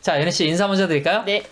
자, 연희 씨 인사 먼저 드릴까요? 네.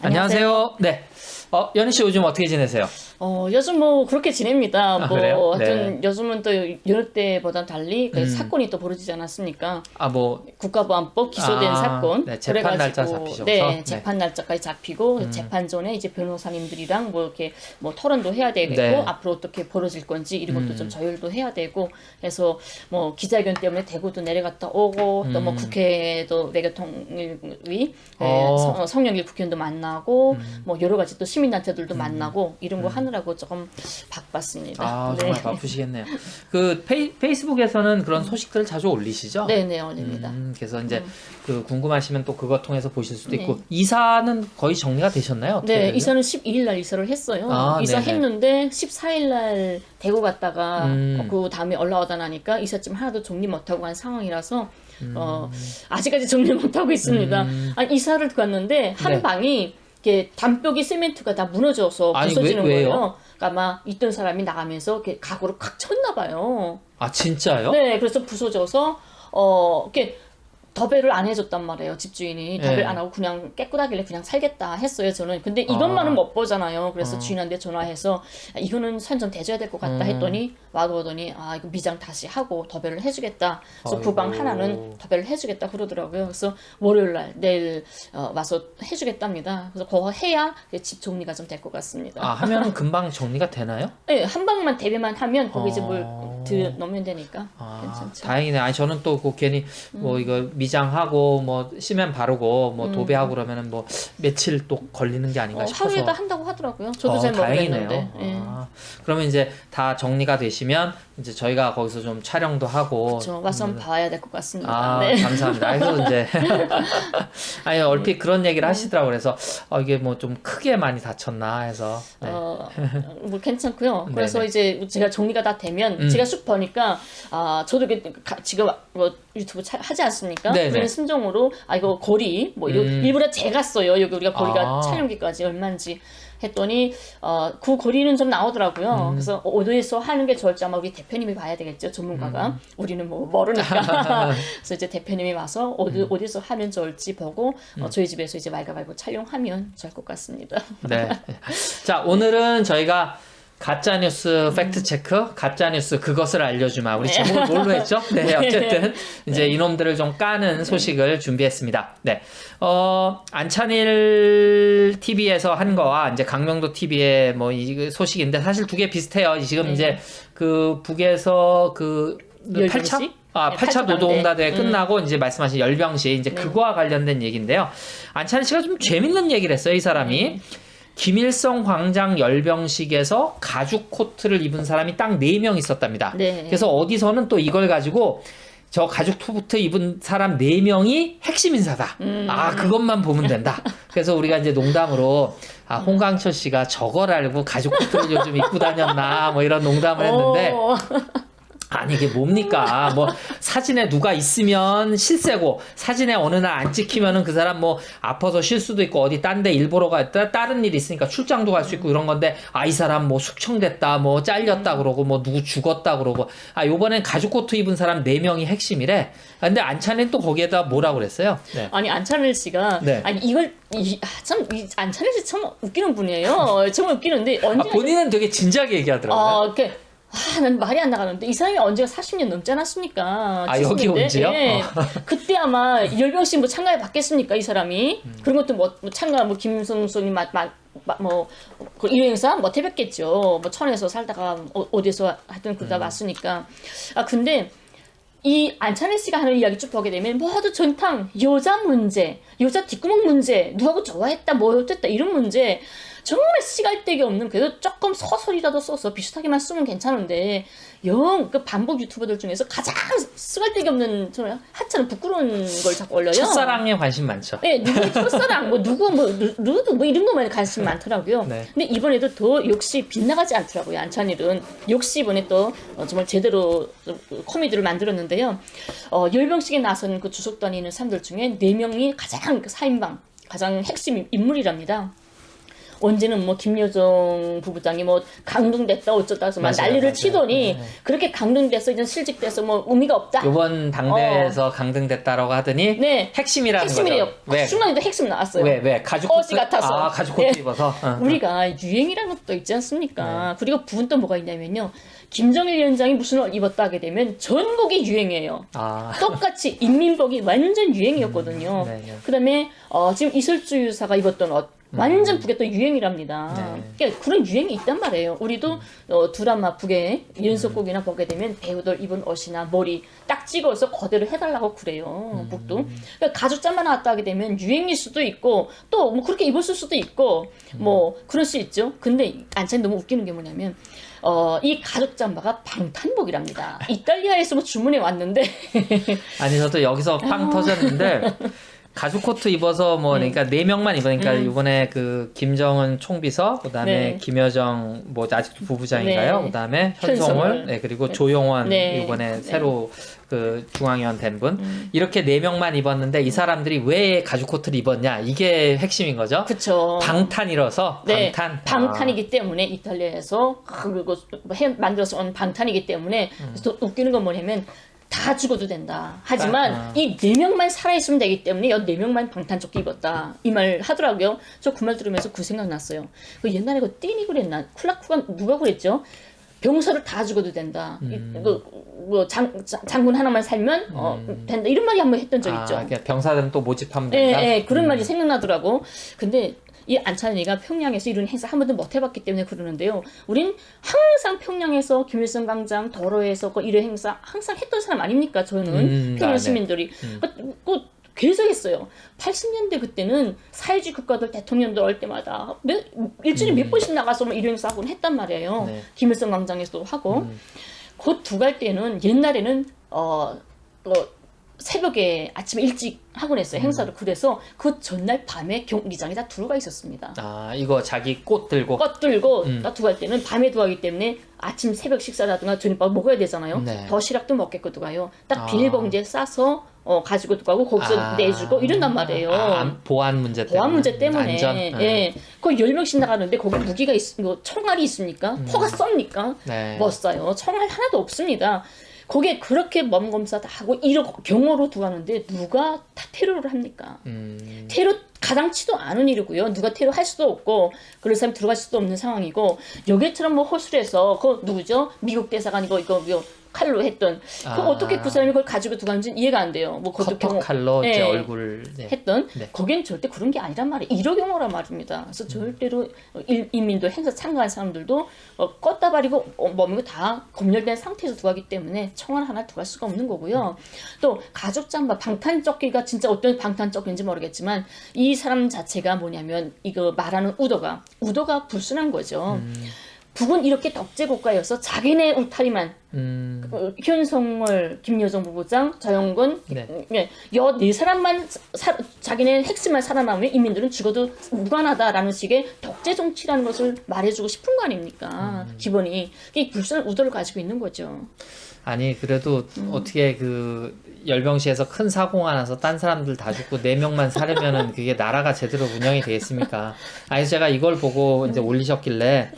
안녕하세요. 네. 어, 연희 씨 요즘 어떻게 지내세요? 어, 요즘 뭐 그렇게 지냅니다. 아, 뭐 그래요? 하여튼 요즘은 또 여느 때보다 달리 그 음. 사건이 또 벌어지지 않았습니까? 아, 뭐 국가보안법 기소된 아, 사건. 네, 재판 날짜 그래가지고, 잡히셔서? 네, 네. 음. 재판 날짜까지 잡히고 재판 전에 이제 변호사님들이랑 뭐 이렇게 뭐 토론도 해야 되겠고 네. 앞으로 어떻게 벌어질 건지 이런 것도 음. 좀 조율도 해야 되고 해서 뭐 기자회견 때문에 대구도 내려갔다 오고 또뭐 음. 국회도 외교통일위 네, 어. 음. 성- 성영길 국회의원도 만나고 뭐 여러 가지 또 시민단체들도 만나고 이런 거 하느라고 조금 바빴습니다. 아, 네. 정말 바쁘시겠네요. 그 페이, 페이스북에서는 그런 소식들을 자주 올리시죠? 네네 올립니다. 음, 그래서 이제 그 궁금하시면 또 그것 통해서 보실 수도 있고 네. 이사는 거의 정리가 되셨나요? 네, 되죠? 이사는 12일 날 이사를 했어요. 아, 이사했는데 14일 날 대구 갔다가 음. 어, 그 다음에 올라오다 나니까 이삿짐 하나도 정리 못 하고 한 상황이라서 음. 어, 아직까지 정리 못 하고 있습니다. 아니, 이사를 갔는데 한 네. 방이 이렇게 담벽이 세멘트가 다 무너져서 아니, 부서지는 왜- 왜요? 거예요. 그러니까 아마 있던 사람이 나가면서 이렇게 가구를 콱 쳤나 봐요. 아, 진짜요? 네, 그래서 부서져서 어 이렇게 더배를 안 해줬단 말이에요 집주인이 더배를 네. 안 하고 그냥 깨끗하길래 그냥 살겠다 했어요 저는 근데 이것만은 아. 못 보잖아요 그래서 어. 주인한테 전화해서 아, 이거는 선좀 대줘야 될 것 같다 음. 했더니 와도 오더니 아 이거 미장 다시 하고 더배를 해주겠다 그래서 아이고. 그방 하나는 더배를 해주겠다 그러더라고요 그래서 월요일 날 내일 어, 와서 해주겠답니다 그래서 그거 해야 집 정리가 좀 될 것 같습니다 아, 하면은 금방 정리가 되나요? 네, 한 방만 대배만 하면 거기 이제 물 어. 드 넣으면 되니까 아, 괜찮죠 다행이네. 아니 저는 또 그 괜히 뭐 이거 미장하고 뭐 시멘 바르고 뭐 도배하고 그러면은 뭐 며칠 또 걸리는 게 아닌가 어, 싶어서. 하루에다 한다고 하더라고요. 저도 어, 잘 다행이네요. 모르겠는데. 예. 아, 그러면 이제 다 정리가 되시면 이제 저희가 거기서 좀 촬영도 하고 저 와서 한번 봐야 될 것 같습니다. 아, 네. 감사합니다. 그래서 이제 아니 얼핏 그런 네. 얘기를 하시더라고 그래서 어, 이게 뭐 좀 크게 많이 다쳤나 해서 네. 어, 뭐 괜찮고요. 네네. 그래서 이제 제가 정리가 다 되면 음. 제가 쑥 보니까 아 저도 이렇게 가- 지금 뭐 유튜브 차- 하지 않습니까? 네네. 그런 심정으로 아 이거 거리 뭐 이거 음. 일부러 재갔어요. 여기 우리가 거리가 아. 촬영기까지 얼마인지 했더니 어 그 거리는 좀 음. 나오더라고요. 그래서 어디에서 하는 게 좋을지 아마 우리 대표님이 봐야 되겠죠. 전문가가 음. 우리는 뭐 모르니까. 그래서 이제 대표님이 와서 어디 음. 어디서 하면 좋을지 보고 어, 저희 집에서 이제 말가말고 촬영하면 좋을 것 같습니다. 네. 자, 오늘은 저희가 가짜 뉴스 팩트 체크, 가짜 뉴스 그것을 알려주마. 우리 네. 제목을 뭘로 했죠? 네, 어쨌든 이제 이놈들을 좀 까는 소식을 준비했습니다. 네. 어, 안찬일 TV에서 한 거와 이제 강명도 TV의 뭐 이 소식인데 사실 두 개 비슷해요. 지금 네. 이제 그 북에서 그 열병식? 8차 아, 네, 8차 팔차 노동운동대 반대. 음. 끝나고 이제 말씀하신 열병식 이제 네. 그거와 관련된 얘기인데요. 안찬일 씨가 좀 재밌는 얘기를 했어요, 이 사람이. 네. 김일성 광장 열병식에서 가죽 코트를 입은 사람이 딱 4명 있었답니다. 네. 그래서 어디서는 또 이걸 가지고 저 가죽 코트 입은 사람 4명이 핵심 인사다. 음. 아, 그것만 보면 된다. 그래서 우리가 이제 농담으로 아, 홍강철 씨가 저걸 알고 가죽 코트를 요즘 입고 다녔나 뭐 이런 농담을 했는데 오. 아니 이게 뭡니까? 뭐 사진에 누가 있으면 실세고 사진에 어느 날 안 찍히면은 그 사람 뭐 아파서 쉴 수도 있고 어디 딴 데 일보러 갔다 다른 일이 있으니까 출장도 갈 수 있고 이런 건데 아 이 사람 뭐 숙청됐다 뭐 잘렸다 그러고 뭐 누구 죽었다 그러고 아 요번엔 가죽 코트 입은 사람 네명이 핵심이래. 아, 근데 안찬이는 또 거기에다 뭐라 그랬어요? 네. 아니 안찬일 씨가 네. 아니 이걸 이, 아, 참 이, 안찬일 씨 참 웃기는 분이에요. 정말 웃기는데 아, 언제 본인은 되게 진지하게 얘기하더라고요. 아, 이렇게 아, 난 말이 안 나가는데 이 사람이 언제가 40년 넘지 않았습니까? 아, 여기 70년대? 온 지요? 예. 그때 아마 열병식 뭐 참가해 봤겠습니까 이 사람이? 음. 그런 것도 뭐, 뭐 참가 뭐 김성수님 뭐그 이회행사 못 해봤겠죠. 뭐 천에서 살다가 어, 어디서 하여튼 음. 그러다 왔으니까. 아 근데 이 안찬일 씨가 하는 이야기 쭉 보게 되면 모두 전탕 여자 문제, 여자 뒷구멍 문제, 누구하고 좋아했다, 뭐 어땠다 이런 문제 정말 씨갈데기 없는 그래도 조금 서설이라도 써서 비슷하게만 쓰면 괜찮은데 영 그 반복 유튜버들 중에서 가장 쓰갈데기 없는 정말 하찮은 부끄러운 걸 자꾸 올려요. 첫사랑에 관심 많죠. 네, 누구 첫사랑, 뭐 누구 뭐 누- 누구 뭐 이런 것만 관심 많더라고요. 네. 근데 이번에도 더 역시 빗나가지 않더라고요. 안찬일은 역시 이번에 또 어, 정말 제대로 좀 코미디를 만들었는데요. 어, 열병식에 나선 그 주석 다니는 사람들 중에 네 명이 가장 그 사인방 가장 핵심 인물이랍니다. 언제는 뭐 김여정 부부장이 뭐 강등됐다 어쩌다 해서 막 맞아요, 난리를 맞아요. 치더니 네. 그렇게 강등돼서 이제 실직돼서 뭐 의미가 없다. 요번 당대에서 강등됐다라고 하더니 어. 네. 핵심이라는 핵심이래요. 거죠. 왜? 순간에도 핵심 나왔어요. 왜? 왜? 가죽 코트? 같아서. 아, 가죽 코트 네. 입어서. 어. 우리가 유행이라는 것도 있지 않습니까? 네. 그리고 부분 또 뭐가 있냐면요. 김정일 위원장이 무슨 옷 입었다 하게 되면 전국이 유행이에요. 아. 똑같이 인민복이 완전 유행이었거든요. 네, 네. 그다음에 어, 지금 이설주 유사가 입었던 옷 완전 북에 또 유행이랍니다. 네. 그러니까 그런 유행이 있단 말이에요. 우리도 어, 드라마 북에 연속곡이나 보게 되면 배우들 입은 옷이나 머리 딱 찍어서 그대로 해달라고 그래요. 북도. 그러니까 가죽 잠바 나왔다 하게 되면 유행일 수도 있고 또 뭐 그렇게 입었을 수도 있고 뭐 그럴 수 있죠. 근데 안찬이 너무 웃기는 게 뭐냐면 어, 이 가죽 잠바가 방탄복이랍니다. 이탈리아에서 뭐 주문해 왔는데 아니 저도 여기서 빵 터졌는데 가죽 코트 입어서 뭐 그러니까 네 명만 입으니까 이번에 그 김정은 총비서 그다음에 네. 김여정 뭐 아직도 부부장인가요? 네. 그다음에 현성월. 현성월 네 그리고 조용원 네. 이번에 네. 새로 그 중앙위원 된 분 음. 이렇게 네 명만 입었는데 이 사람들이 왜 가죽 코트를 입었냐 이게 핵심인 거죠. 그쵸. 방탄이라서 네, 방탄 방탄이기 때문에 이탈리아에서 그리고 해 만들어서 온 방탄이기 때문에 음. 또 웃기는 건 뭐냐면 다 죽어도 된다. 하지만 아. 이네 명만 살아 있으면 되기 때문에 이네 명만 방탄조끼 입었다. 이 말 하더라고요. 저 그 말 들으면서 그 생각 났어요. 그 옛날에 그 띠니 그랬나? 클라크가 누가 그랬죠? 병사를 다 죽어도 된다. 이- 음. 그, 뭐 장, 장- 장 군 하나만 살면 어, 된다. 이런 말이 한번 했던 적 아, 있죠. 그러니까 병사들은 또 모집하면 예, 된다. 예, 그런 음. 말이 생각나더라고. 근데 이 안찬이가 평양에서 이런 행사 한 번도 못 해봤기 때문에 그러는데요. 우린 항상 평양에서 김일성 광장 도로에서 그 이런 행사 항상 했던 사람 아닙니까? 저는 음, 평양 아, 네. 시민들이 그, 그 계속 했어요. 80년대 그때는 사회주의 국가들 대통령들 올 때마다 몇, 일주일에 몇 번씩 나가서 뭐 이런 행사 하곤 했단 말이에요. 네. 김일성 광장에서도 하고. 음. 곧두갈 때는 옛날에는 어, 어 새벽에 아침에 일찍 하곤 했어요 행사를 그래서 그 전날 밤에 경기장에 다 들어가 있었습니다. 아 이거 자기 꽃 들고 껏 들고 음. 다 두갈 때는 밤에 두하기 때문에 아침 새벽 식사라든가 저녁밥 먹어야 되잖아요. 네. 도시락도 먹겠고 두가요. 딱 아. 비닐봉지에 싸서 어, 가지고 두가고 거기서 아. 내주고 이런단 말이에요. 아, 안- 보안 문제 때문에. 보안 문제 때문에 안전. 예, 거기 열 명씩 나가는데 거기 무기가 있, 뭐 총알이 있습니까? 포가 쏩니까? 음. 네. 못 써요. 총알 하나도 없습니다. 거기에 그렇게 몸 검사 다 하고 이런 경호로 두가는데 누가 다 테러를 합니까? 음, 테러 가당치도 않은 일이고요. 누가 테러 할 수도 없고 그런 사람이 들어갈 수도 없는 상황이고 여기처럼 뭐 호술해서 그 누구죠? 미국 대사관이고 이거 뭐 칼로 했던 그 아. 어떻게 그 사람이 그걸 가지고 두가는지 이해가 안 돼요. 뭐 그것도 경호 커터칼로 이제 예. 얼굴 네. 했던 네. 거기엔 절대 그런 게 아니란 말이에요. 1호 경호란 말입니다. 그래서 절대로 일, 인민도 행사 참가한 사람들도 어, 껐다 버리고 어, 몸이고 다 검열된 상태에서 두가기 때문에 총알 하나 두갈 수가 없는 거고요. 또 가죽 잠바 방탄조끼가 진짜 어떤 방탄조끼인지 모르겠지만 이 사람 자체가 뭐냐면 이거 말하는 우도가 우도가 불순한 거죠. 북은 이렇게 독재 국가여서 자기네 울타리만 음, 어, 현성월, 김여정 부부장, 자영근, 네. 네. 여네 사람만 사, 자기네 핵심만 살아남으면 인민들은 죽어도 무관하다라는 식의 독재 정치라는 것을 말해주고 싶은 거 아닙니까? 기본이 이게 불순한 우도를 가지고 있는 거죠. 아니 그래도 음. 어떻게 그 열병시에서 큰 사고가 나서 딴 사람들 다 죽고 네 명만 살으면은 그게 나라가 제대로 운영이 되겠습니까? 아니 제가 이걸 보고 이제 올리셨길래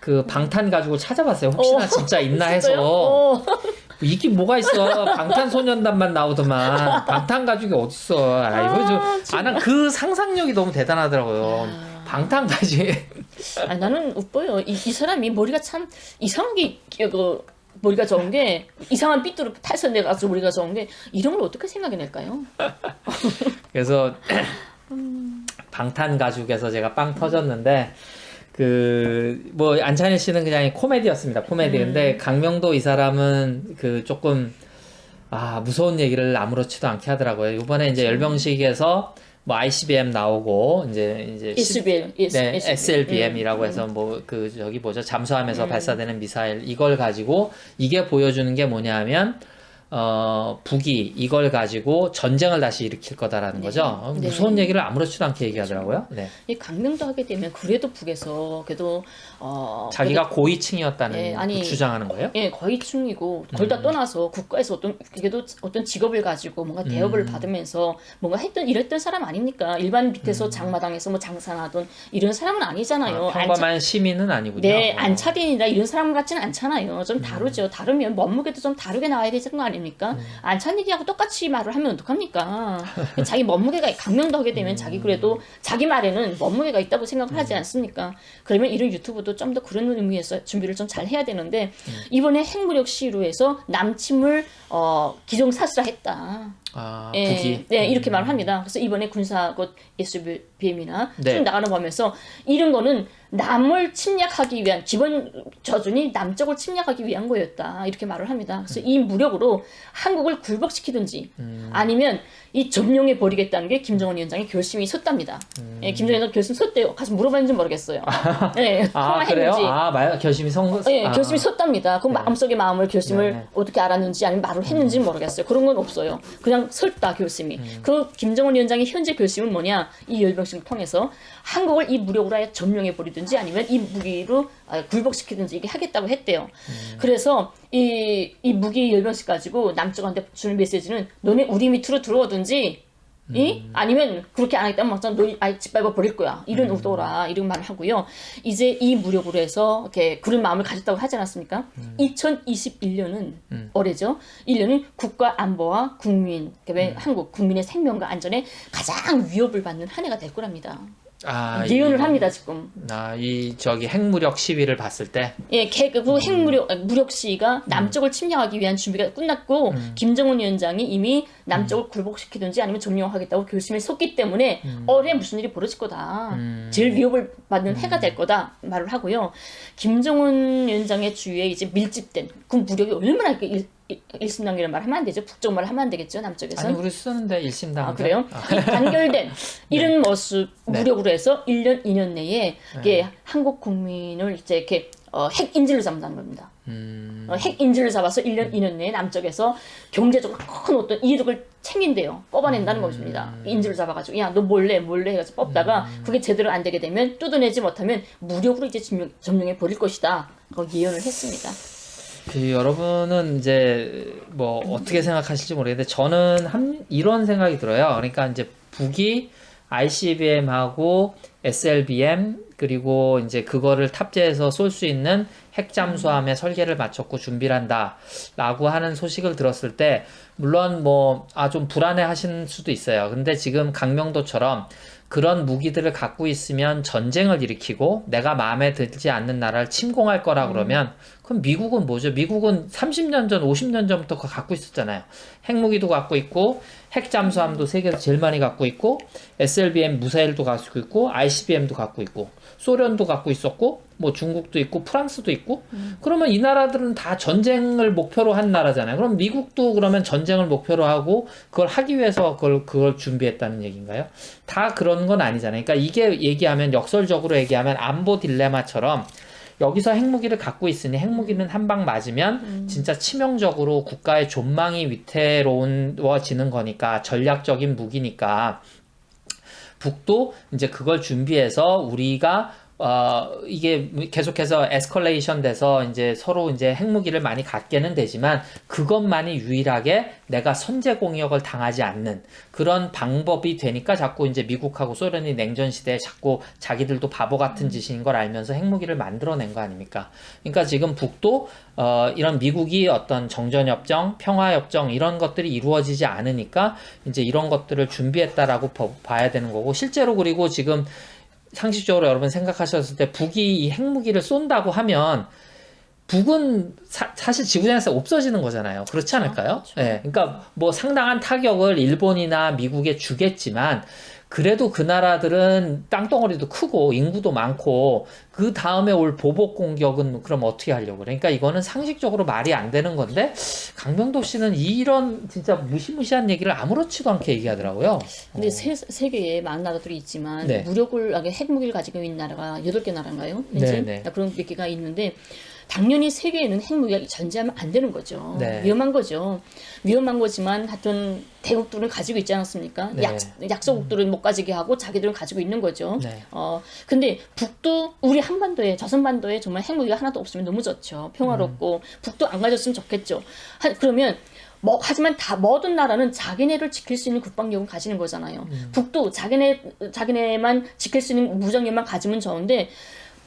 그 방탄 가지고 찾아봤어요. 혹시나 어, 진짜 있나 진짜요? 해서 어. 이게 뭐가 있어? 방탄소년단만 나오더만 방탄 가죽이 어딨어? 아 이거 좀아난그 상상력이 너무 대단하더라고요. 방탄 가죽 아, 나는 웃보여. 이, 이 사람이 머리가 참 이상하게 그 머리가 좋은 게 이상한 삐뚤어 탈선돼 가서 머리가 좋은 게 이런 걸 어떻게 생각해낼까요? 그래서 방탄 가죽에서 제가 빵 터졌는데 그 뭐 안찬일 씨는 그냥 코미디였습니다. 코미디. 근데 강명도 이 사람은 그 조금 아 무서운 얘기를 아무렇지도 않게 하더라고요. 이번에 이제 열병식에서 뭐 ICBM 나오고 이제 이제 시- SBL, 네. SLBM이라고 해서 뭐 그 저기 뭐죠 잠수함에서 발사되는 미사일 이걸 가지고 이게 보여주는 게 뭐냐면 어, 북이 이걸 가지고 전쟁을 다시 일으킬 거다라는 네. 거죠. 어, 네. 무서운 얘기를 아무렇지도 않게 얘기하더라고요. 네. 이 강명도 하게 되면 그래도 북에서 그래도 어 자기가 고위층이었다는 예, 아니, 그 주장하는 거예요? 예, 거의충이고 그걸 다 떠나서 국가에서 어떤 그래도 어떤 직업을 가지고 뭔가 대업을 음. 받으면서 뭔가 했던 이랬던 사람 아닙니까? 일반 밑에서 장마당에서 뭐 장사하던 이런 사람은 아니잖아요. 음. 아, 평범한 시민은 아니군요. 네, 어. 안차린이나 이런 사람 같지는 않잖아요. 좀 다르죠. 다르면 몸무게도 좀 다르게 나와야 되는 거 아 닙니까? 안차린이하고 똑같이 말을 하면 어떡합니까? 자기 몸무게가 강명도 하게 되면 자기 그래도 자기 말에는 몸무게가 있다고 생각을 하지 않습니까? 그러면 이런 유튜브도 좀 더 그런 의미에서 준비를 좀 잘 해야 되는데 이번에 핵무력 시위로 해서 남침을 어, 기정사실화했다. 아, 예, 북이. 네, 이렇게 말을 합니다. 그래서 이번에 군사곧 SBM이나 네. 쭉 나가는 거 보면서 이런 거는 남을 침략하기 위한 기본 저준이 남쪽을 침략하기 위한 거였다. 이렇게 말을 합니다. 그래서 이 무력으로 한국을 굴복시키든지 음. 아니면 이 점령해 버리겠다는 게 김정은 위원장의 결심이 섰답니다. 음. 예, 김정은 위원장 결심 섰대요. 가서 물어봤는지 모르겠어요. 네, 아, 그래요? 통화했는지. 아, 말 결심이 선 예, 아. 결심이 섰답니다. 그 마음속의 마음을 결심을 네, 네. 어떻게 알았는지 아니면 말을 했는지 는 모르겠어요. 그런 건 없어요. 그냥 설다 결심이. 음. 그 김정은 위원장의 현재 결심은 뭐냐? 이 열병식을 통해서 한국을 이 무력으로 아예 점령해 버리든지 아니면 이 무기로 아, 굴복시키든지 이게 하겠다고 했대요. 음. 그래서 이, 이 무기 열병식 가지고 남쪽한테 주는 메시지는 너네 우리 밑으로 들어오든지 이? 음. 아니면 그렇게 안 하겠다면 막상 너 아예 짓밟아 버릴 거야. 이런 음. 의도라 이런 말을 하고요. 이제 이 무력으로 해서 이렇게 그런 마음을 가졌다고 하지 않았습니까? 음. 2021년은 올해죠. 1년은 국가 안보와 국민, 그다음에 음. 한국 국민의 생명과 안전에 가장 위협을 받는 한 해가 될 거랍니다. 아, 예언을 이- 합니다 지금. 아, 이 저기 핵무력 시위를 봤을 때 예, 개- 그 음. 핵무력 아니, 무력 시위가 남쪽을 침략하기 위한 준비가 끝났고 음. 김정은 위원장이 이미 남쪽을 굴복시키든지 아니면 점령하겠다고 결심을 섰기 때문에 음. 올해 무슨 일이 벌어질 거다. 제일 위협을 받는 해가 될 거다 말을 하고요. 김정은 위원장의 주위에 이제 밀집된 그 무력이 얼마나 그 일, 일, 일심단계를 말하면 안 되죠. 북쪽 말을 하면 안 되겠죠. 남쪽에서. 아니 우리 쓰는데 일심당 아 그래요? 이 단결된 이런 모습 네. 무력으로 해서 1년 2년 내에 이게 한국 국민을 이제 이렇게 어, 핵 인질로 잡는다는 겁니다. 음, 어, 핵 인질을 잡아서 1년 2년 내에 남쪽에서 경제적으로 큰 어떤 이득을 챙긴대요. 뽑아낸다는 것입니다. 인질을 잡아가지고 야 너 몰래 몰래 해가지고 뽑다가 그게 제대로 안 되게 되면 뜯어내지 못하면 무력으로 이제 점령, 점령해 버릴 것이다. 그 예언을 했습니다. 그 여러분은 이제 뭐 어떻게 생각하실지 모르겠는데 저는 한 이런 생각이 들어요. 그러니까 이제 북이 ICBM하고 SLBM 그리고 이제 그거를 탑재해서 쏠 수 있는 핵 잠수함의 설계를 마쳤고 준비를 한다라고 하는 소식을 들었을 때 물론 뭐 아 좀 불안해 하신 수도 있어요. 근데 지금 강명도처럼 그런 무기들을 갖고 있으면 전쟁을 일으키고 내가 마음에 들지 않는 나라를 침공할 거라 그러면 그럼 미국은 뭐죠? 미국은 30년 전, 50년 전부터 갖고 있었잖아요. 핵무기도 갖고 있고 핵 잠수함도 세계에서 제일 많이 갖고 있고 SLBM 무사일도 갖고 있고 ICBM도 갖고 있고 소련도 갖고 있었고 뭐 중국도 있고 프랑스도 있고 그러면 이 나라들은 다 전쟁을 목표로 한 나라잖아요. 그럼 미국도 그러면 전쟁을 목표로 하고 그걸 하기 위해서 그걸 그걸 준비했다는 얘기인가요? 다 그런 건 아니잖아요. 그러니까 이게 얘기하면 역설적으로 얘기하면 안보 딜레마처럼 여기서 핵무기를 갖고 있으니 핵무기는 한 방 맞으면 진짜 치명적으로 국가의 존망이 위태로워지는 거니까 전략적인 무기니까 북도 이제 그걸 준비해서 우리가 어 이게 계속해서 에스컬레이션 돼서 이제 서로 이제 핵무기를 많이 갖게는 되지만 그것만이 유일하게 내가 선제 공격을 당하지 않는 그런 방법이 되니까 자꾸 이제 미국하고 소련이 냉전 시대에 자꾸 자기들도 바보 같은 짓인 걸 알면서 핵무기를 만들어낸 거 아닙니까? 그러니까 지금 북도 어 이런 미국이 어떤 정전협정, 평화협정 이런 것들이 이루어지지 않으니까 이제 이런 것들을 준비했다라고 봐- 봐야 되는 거고 실제로 그리고 지금 상식적으로 여러분 생각하셨을 때 북이 이 핵무기를 쏜다고 하면 북은 사, 실 지구상에서 없어지는 거잖아요. 그렇지 않을까요? 그렇죠. 예. 그러니까 뭐 상당한 타격을 일본이나 미국에 주겠지만 그래도 그 나라들은 땅덩어리도 크고 인구도 많고 그 다음에 올 보복 공격은 그럼 어떻게 하려고? 그러니까 이거는 상식적으로 말이 안 되는 건데 강병도 씨는 이런 진짜 무시무시한 얘기를 아무렇지도 않게 얘기하더라고요. 근데 세, 세계에 많은 나라들이 있지만 네. 무력을 아니, 핵무기를 가지고 있는 나라가 여덟 개 나라인가요? 네, 네. 그런 몇 개가 있는데 당연히 세계에는 핵무기가 존재하면 안 되는 거죠. 네. 위험한 거죠. 위험한 거지만 하여튼 대국들은 가지고 있지 않았습니까? 네. 약, 약소국들은 못 가지게 하고 자기들은 가지고 있는 거죠. 네. 어, 근데 북도 우리 한반도에 조선반도에 정말 핵무기가 하나도 없으면 너무 좋죠. 평화롭고 음. 북도 안 가졌으면 좋겠죠. 하, 그러면 뭐 하지만 다 모든 나라는 자기네를 지킬 수 있는 국방력을 가지는 거잖아요. 음. 북도 자기네 자기네만 지킬 수 있는 무장력만 가지면 좋은데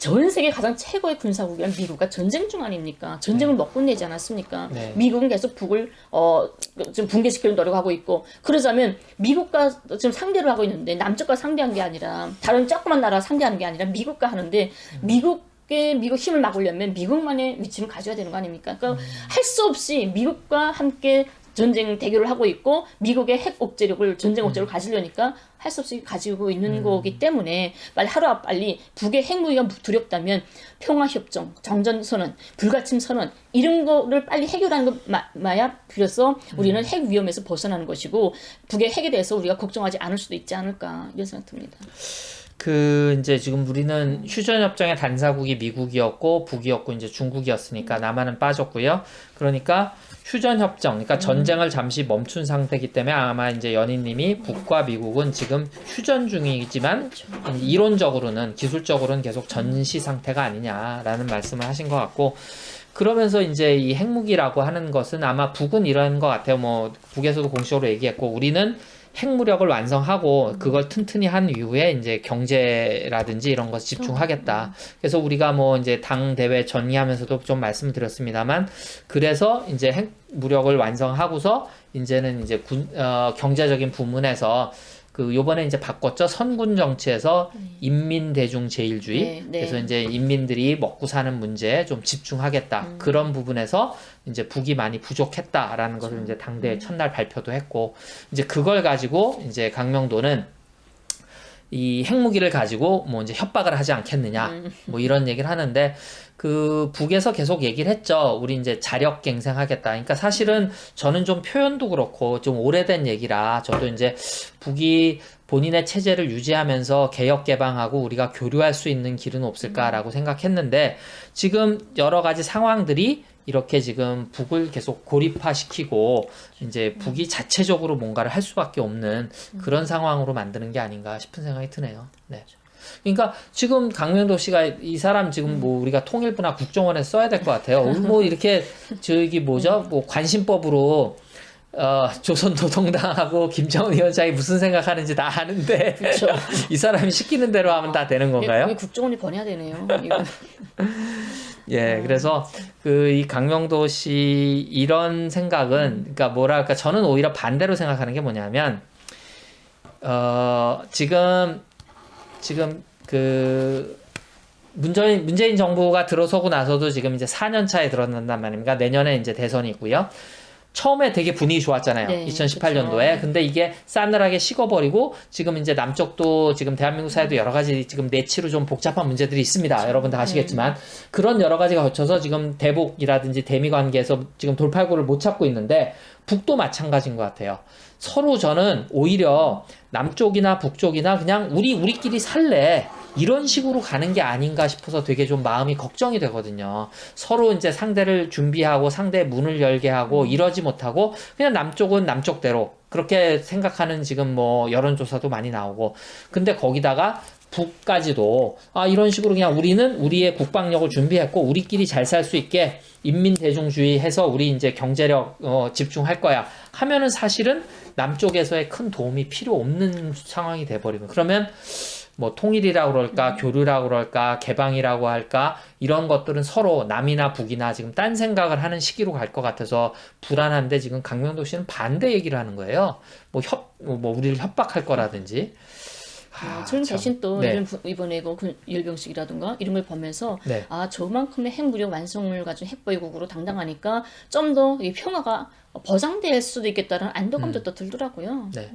전 세계 가장 최고의 군사국이란 미국과 전쟁 중 아닙니까? 전쟁을 먹고 내지 않았습니까? 네. 미국은 계속 북을 어, 좀 붕괴시키려 노력하고 있고 그러자면 미국과 지금 상대를 하고 있는데 남쪽과 상대한 게 아니라 다른 조그만 나라 상대하는 게 아니라 미국과 하는데 미국의 미국 힘을 막으려면 미국만의 위치를 가져야 되는 거 아닙니까? 그러니까 할수 없이 미국과 함께 전쟁 대결을 하고 있고 미국의 핵 억제력을 전쟁 억제력을 가지려니까 할 수 없이 가지고 있는 거기 때문에 빨리 하루아 빨리 북의 핵 무기가 두렵다면 평화 협정, 정전 선언, 불가침 선언 이런 거를 빨리 해결하는 것 마- 마야 그래서 우리는 핵 위험에서 벗어나는 것이고 북의 핵에 대해서 우리가 걱정하지 않을 수도 있지 않을까 이런 생각 듭니다. 그 이제 지금 우리는 휴전 협정의 단사국이 미국이었고 북이었고 이제 중국이었으니까 남한은 빠졌고요. 그러니까 휴전 협정, 그러니까 전쟁을 잠시 멈춘 상태이기 때문에 아마 이제 연희님이 북과 미국은 지금 휴전 중이지만 이론적으로는 기술적으로는 계속 전시 상태가 아니냐라는 말씀을 하신 것 같고 그러면서 이제 이 핵무기라고 하는 것은 아마 북은 이런 것 같아요. 뭐 북에서도 공식적으로 얘기했고 우리는 핵무력을 완성하고 그걸 튼튼히 한 이후에 이제 경제라든지 이런 것 집중하겠다. 그래서 우리가 뭐 이제 당 대회 전이하면서도 좀 말씀을 드렸습니다만 그래서 이제 핵무력을 완성하고서 이제는 이제 군, 어, 경제적인 부문에서 그 요번에 이제 바꿨죠. 선군 정치에서 인민 대중 제일주의. 네, 네. 그래서 이제 인민들이 먹고 사는 문제에 좀 집중하겠다. 그런 부분에서 이제 북이 많이 부족했다라는 것을 이제 당대 첫날 발표도 했고 이제 그걸 가지고 이제 강명도는 이 핵무기를 가지고 뭐 이제 협박을 하지 않겠느냐 뭐 이런 얘기를 하는데 그 북에서 계속 얘기를 했죠. 우리 이제 자력 갱생하겠다. 그러니까 사실은 저는 좀 표현도 그렇고 좀 오래된 얘기라 저도 이제 북이 본인의 체제를 유지하면서 개혁 개방하고 우리가 교류할 수 있는 길은 없을까라고 생각했는데 지금 여러 가지 상황들이 이렇게 지금 북을 계속 고립화시키고 이제 북이 자체적으로 뭔가를 할 수밖에 없는 그런 상황으로 만드는 게 아닌가 싶은 생각이 드네요. 네. 그러니까 지금 강명도 씨가 이 사람 지금 뭐 우리가 통일부나 국정원에 써야 될 것 같아요. 뭐 이렇게 저기 뭐죠? 뭐 관심법으로 어, 조선노동당하고 김정은 위원장이 무슨 생각하는지 다 아는데. 이 사람이 시키는 대로 하면 다 되는 건가요? 이게 국정원이 권해야 되네요. 예, 그래서 그 이 강명도 씨 이런 생각은 그러니까 뭐랄까 저는 오히려 반대로 생각하는 게 뭐냐면 어 지금 지금 그 문재인 문재인 정부가 들어서고 나서도 지금 이제 4년 차에 들어간단 말입니다. 내년에 이제 대선이 있고요. 처음에 되게 분위기 좋았잖아요. 네, 2018년도에. 그쵸. 근데 이게 싸늘하게 식어버리고 지금 이제 남쪽도 지금 대한민국 사회도 여러 가지 지금 내치로 좀 복잡한 문제들이 있습니다. 여러분 다 아시겠지만 그런 여러 가지가 거쳐서 지금 대북이라든지 대미 관계에서 지금 돌팔구를 못 찾고 있는데 북도 마찬가지인 것 같아요. 서로 저는 오히려 남쪽이나 북쪽이나 그냥 우리 우리끼리 살래 이런 식으로 가는 게 아닌가 싶어서 되게 좀 마음이 걱정이 되거든요. 서로 이제 상대를 준비하고 상대의 문을 열게 하고 이러지 못하고 그냥 남쪽은 남쪽대로 그렇게 생각하는 지금 뭐 여론조사도 많이 나오고 근데 거기다가 북까지도 아 이런 식으로 그냥 우리는 우리의 국방력을 준비했고 우리끼리 잘 살 수 있게 인민 대중주의 해서 우리 이제 경제력 어, 집중할 거야 하면은 사실은 남쪽에서의 큰 도움이 필요 없는 상황이 돼 버리면 그러면 뭐 통일이라고 그럴까 교류라고 그럴까 개방이라고 할까 이런 것들은 서로 남이나 북이나 지금 딴 생각을 하는 시기로 갈 것 같아서 불안한데 지금 강명도 씨는 반대 얘기를 하는 거예요. 뭐 협뭐 우리를 협박할 거라든지. 아, 어, 저는 참. 대신 또 네. 이런 부- 이번에 그 군- 열병식이라든가 이런 걸 보면서 네. 아 저만큼의 핵무력 완성을 가진 핵보유국으로 당당하니까 좀 더 이 평화가 보장될 수도 있겠다는 안도감도 또 들더라고요. 음. 네.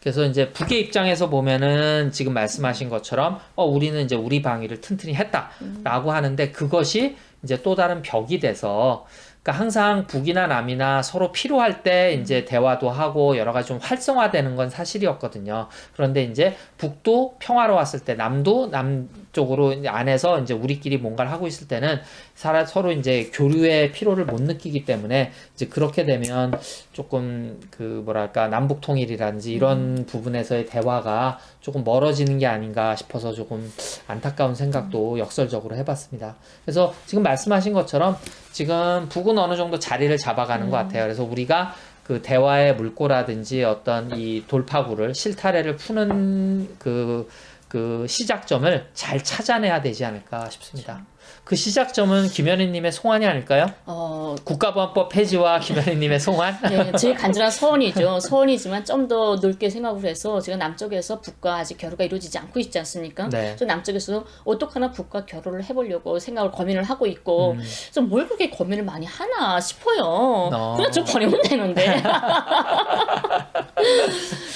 그래서 이제 북의 입장에서 보면은 지금 말씀하신 것처럼 어 우리는 이제 우리 방위를 튼튼히 했다라고 하는데 그것이 이제 또 다른 벽이 돼서 그러니까 항상 북이나 남이나 서로 필요할 때 이제 대화도 하고 여러 가지 좀 활성화되는 건 사실이었거든요. 그런데 이제 북도 평화로웠을 때 남도 남쪽으로 안에서 이제 우리끼리 뭔가를 하고 있을 때는 서로 이제 교류의 필요를 못 느끼기 때문에 이제 그렇게 되면 조금 그 뭐랄까 남북 통일이라든지 이런 부분에서의 대화가 조금 멀어지는 게 아닌가 싶어서 조금 안타까운 생각도 역설적으로 해봤습니다. 그래서 지금 말씀하신 것처럼 지금 북은 어느 정도 자리를 잡아가는 것 같아요. 그래서 우리가 그 대화의 물꼬라든지 어떤 이 돌파구를 실타래를 푸는 그, 그 시작점을 잘 찾아내야 되지 않을까 싶습니다. 그 시작점은 김현희님의 송환이 아닐까요? 어, 국가보안법 폐지와 김현희님의 송환? 네, 제일 간절한 소원이죠. 소원이지만 좀 더 넓게 생각을 해서 제가 남쪽에서 북과 아직 결호가 이루어지지 않고 있지 않습니까? 네. 저 남쪽에서 어떡하나 북과 결호를 해보려고 생각을 고민을 하고 있고 좀뭘 그렇게 고민을 많이 하나 싶어요. 어. 그냥 좀 버리면 되는데.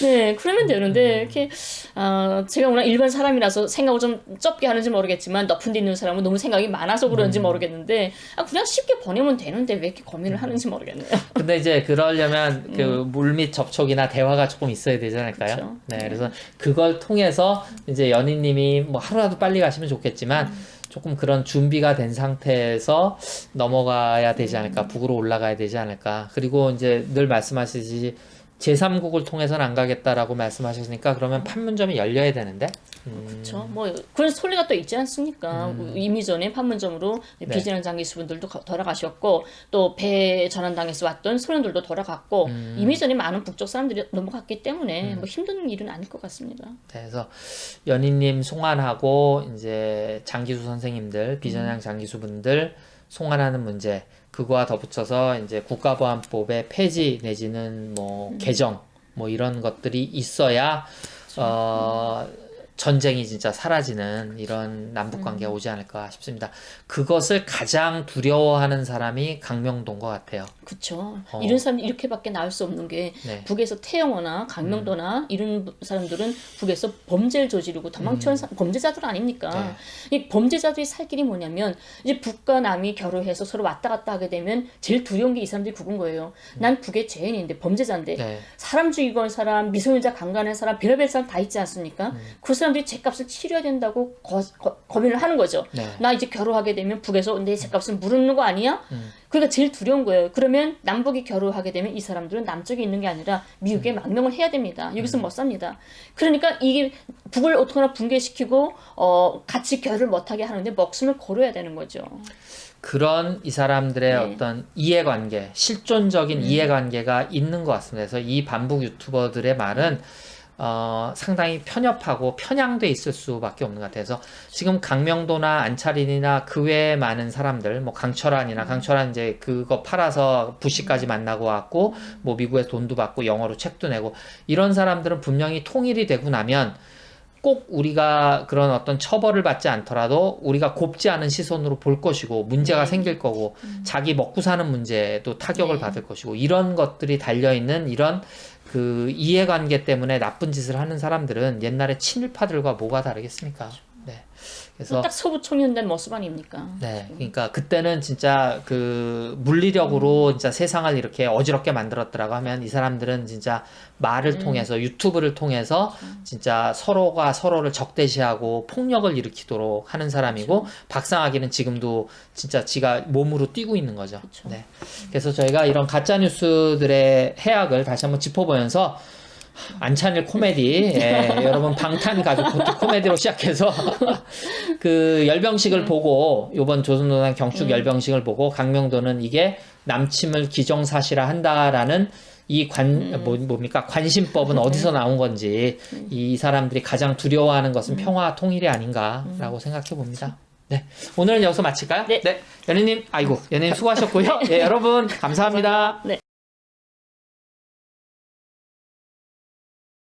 네, 그러면 되는데 이렇게 어, 제가 워낙 일반 사람이라서 생각을 좀 좁게 하는지 모르겠지만 높은 데 있는 사람은 너무 생각 이 많아서 그런지 모르겠는데 아, 그냥 쉽게 보내면 되는데 왜 이렇게 고민을 하는지 모르겠네요. 근데 이제 그러려면 그 물밑 접촉이나 대화가 조금 있어야 되지 않을까요? 음. 그렇죠. 네, 그래서 그걸 통해서 이제 연인님이 뭐 하루라도 빨리 가시면 좋겠지만 음. 조금 그런 준비가 된 상태에서 넘어가야 되지 음. 않을까, 북으로 올라가야 되지 않을까. 그리고 이제 늘 말씀하시듯이 제3국을 통해서는 안 가겠다라고 말씀하셨으니까 그러면 판문점이 열려야 되는데. 음, 그렇죠. 뭐 그런 소리가 또 있지 않습니까? 이미 전에 판문점으로 네. 비진한 장기수분들도 가- 돌아가셨고 또 배 전환당에서 왔던 소련들도 돌아갔고 음. 이미 전에 많은 북쪽 사람들이 넘어갔기 때문에 뭐 힘든 일은 아닐 것 같습니다. 네, 그래서 연희님 송환하고 이제 장기수 선생님들, 음. 비전향 장기수 분들 송환하는 문제 그거와 덧붙여서 이제 국가보안법의 폐지 내지는 뭐 음. 개정 뭐 이런 것들이 있어야 어 전쟁이 진짜 사라지는 이런 남북 음. 관계가 오지 않을까 싶습니다. 그것을 가장 두려워하는 사람이 강명도인 것 같아요. 그렇죠. 어. 이런 사람 이렇게밖에 나올 수 없는 게 네. 북에서 태영호나 강명도나 음. 이런 사람들은 북에서 범죄를 저지르고 도망치는 사- 범죄자들 아닙니까? 음. 네. 이 범죄자들이 살 길이 뭐냐면 이제 북과 남이 결혼해서 서로 왔다 갔다 하게 되면 제일 두려운 게 이 사람들이 북은 거예요. 난 북의 죄인인데 범죄자인데 네. 사람 죽이고 한 사람, 미성년자 강간한 사람, 별의별 사람 다 있지 않습니까? 음. 그 사람 들이 죄값을 치러야 된다고 거, 거, 고민을 하는 거죠. 네. 나 이제 결혼하게 되면 북에서 내 죄값을 물는 거 아니야? 음. 그러니까 제일 두려운 거예요. 그러면 남북이 결혼하게 되면 이 사람들은 남쪽에 있는 게 아니라 미국에 음. 망명을 해야 됩니다. 여기서 못 삽니다. 그러니까 이게 북을 어떻게나 붕괴시키고 어, 같이 결을 못하게 하는데 목숨을 걸어야 되는 거죠. 그런 이 사람들의 네. 어떤 이해관계, 실존적인 이해관계가 있는 것 같습니다. 그래서 이 반북 유튜버들의 말은 어, 상당히 편협하고 편향돼 있을 수밖에 없는 것 같아요. 그래서 지금 강명도나 안차린이나 그 외에 많은 사람들, 뭐 강철환이나 강철환 이제 그거 팔아서 부시까지 만나고 왔고, 뭐 미국에서 돈도 받고 영어로 책도 내고 이런 사람들은 분명히 통일이 되고 나면 꼭 우리가 그런 어떤 처벌을 받지 않더라도 우리가 곱지 않은 시선으로 볼 것이고 문제가 네. 생길 거고 자기 먹고 사는 문제도 타격을 네. 받을 것이고 이런 것들이 달려 있는 이런 그 이해관계 때문에 나쁜 짓을 하는 사람들은 옛날에 친일파들과 뭐가 다르겠습니까? 네. 그래서 딱 서부 청년된 모습 아닙니까? 네, 그러니까 그때는 진짜 그 물리력으로 진짜 세상을 이렇게 어지럽게 만들었더라고 하면 이 사람들은 진짜 말을 통해서 유튜브를 통해서 진짜 서로가 서로를 적대시하고 폭력을 일으키도록 하는 사람이고 박상학이는 지금도 진짜 지가 몸으로 뛰고 있는 거죠. 그쵸. 네, 그래서 저희가 이런 가짜 뉴스들의 해악을 다시 한번 짚어보면서 안찬일 코미디, 예, 여러분 방탄 가족 코미디로 시작해서 그 열병식을 보고 요번 조선노당 경축 열병식을 보고 강명도는 이게 남침을 기정사실화 한다라는 이 관, 뭐, 뭡니까? 관심법은 어디서 나온 건지 이 사람들이 가장 두려워하는 것은 평화 통일이 아닌가라고 생각해 봅니다. 네. 오늘은 여기서 마칠까요? 네. 연희님, 아이고, 연희님 수고하셨고요. 예, 여러분, 감사합니다. 네.